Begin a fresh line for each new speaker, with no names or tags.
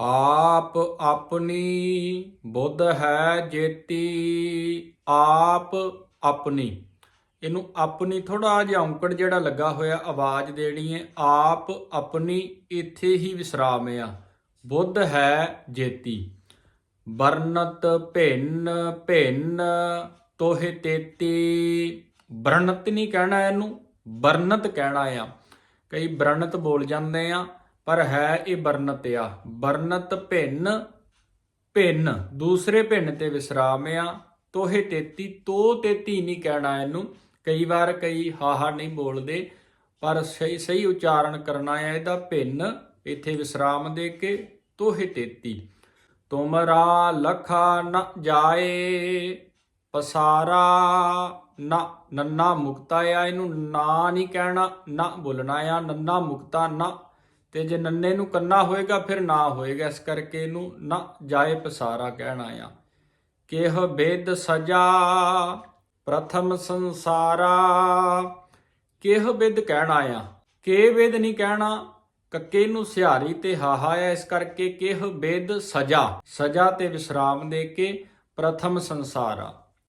ਆਪ ਆਪਣੀ ਬੁੱਧ ਹੈ ਜੇਤੀ, ਆਪ ਆਪਣੀ। ਇਹਨੂੰ ਆਪਣੀ ਥੋੜਾ ਜਿਹਾ ਔਂਕੜ ਜਿਹੜਾ ਲੱਗਾ ਹੋਇਆ, ਆਵਾਜ਼ ਦੇਣੀ ਹੈ, ਆਪ ਆਪਣੀ, ਇੱਥੇ ਹੀ ਵਿਸਰਾਮ ਆ। ਬੁੱਧ ਹੈ ਜੇਤੀ। ਵਰਨਤ ਭਿੰਨ ਭਿੰਨ ਤੋਹੇ ਤੇਤੀ। ਵਰਨਤ ਨਹੀਂ ਕਹਿਣਾ ਇਹਨੂੰ, ਵਰਨਤ ਕਹਿਣਾ ਆ। ਕਈ ਵਰਨਤ ਬੋਲ ਜਾਂਦੇ ਆ ਪਰ ਹੈ ਇਹ ਵਰਨਤ ਆ। ਵਰਨਤ ਭਿੰਨ ਭਿੰਨ। ਦੂਸਰੇ ਭਿੰਨ ਤੇ ਵਿਸਰਾਮ ਆ। ਤੋਹੇ ਤੇਤੀ ਤੋ ਤੇਤੀ ਨਹੀਂ ਕਹਿਣਾ ਇਹਨੂੰ। ਕਈ ਵਾਰ ਕਈ ਹਾਹਾ ਨਹੀਂ ਬੋਲਦੇ, ਪਰ ਸਹੀ ਸਹੀ ਉਚਾਰਨ ਕਰਨਾ ਹੈ ਇਹਦਾ ਭਿੰਨ। ਇੱਥੇ ਵਿਸਰਾਮ ਦੇ ਕੇ ਤੋਹੇ ਤੇਤੀ। ਤੁਮਰਾ ਲਖਾ ਨ ਜਾਏ, ਪਸਾਰਾ ਨਾ, ਨੰਨਾ ਮੁਕਤਾ ਆ ਇਹਨੂੰ। ਨਾ ਨਹੀਂ ਕਹਿਣਾ, ਨਾ ਬੋਲਣਾ ਆ। ਨੰਨਾ ਮੁਕਤਾ ਨਾ ਤੇ ਜੇ ਨੰਨੇ ਨੂੰ ਕੰਨਾ ਹੋਏਗਾ, ਫਿਰ ਨਾ ਹੋਏਗਾ। ਇਸ ਕਰਕੇ ਇਹਨੂੰ ਨਾ ਜਾਏ ਪਸਾਰਾ ਕਹਿਣਾ ਆ ਕਿਹ ਬੇਦ ਸਜਾ, ਪ੍ਰਥਮ ਸੰਸਾਰਾ। ਕਿਹ ਬਿਦ ਕਹਿਣਾ ਆ ਕੇ ਵੇਦ ਨਹੀਂ ਕਹਿਣਾ, ਕੱਕੇ ਨੂੰ ਸਿਹਾਰੀ ਤੇ ਹਾਹਾ ਆ। ਇਸ ਕਰਕੇ ਕਿਹ ਬਿਦ ਸਜਾ। ਸਜਾ ਤੇ ਵਿਸਰਾਮ ਦੇ ਕੇ ਪ੍ਰਥਮ ਸੰਸਾਰਾ।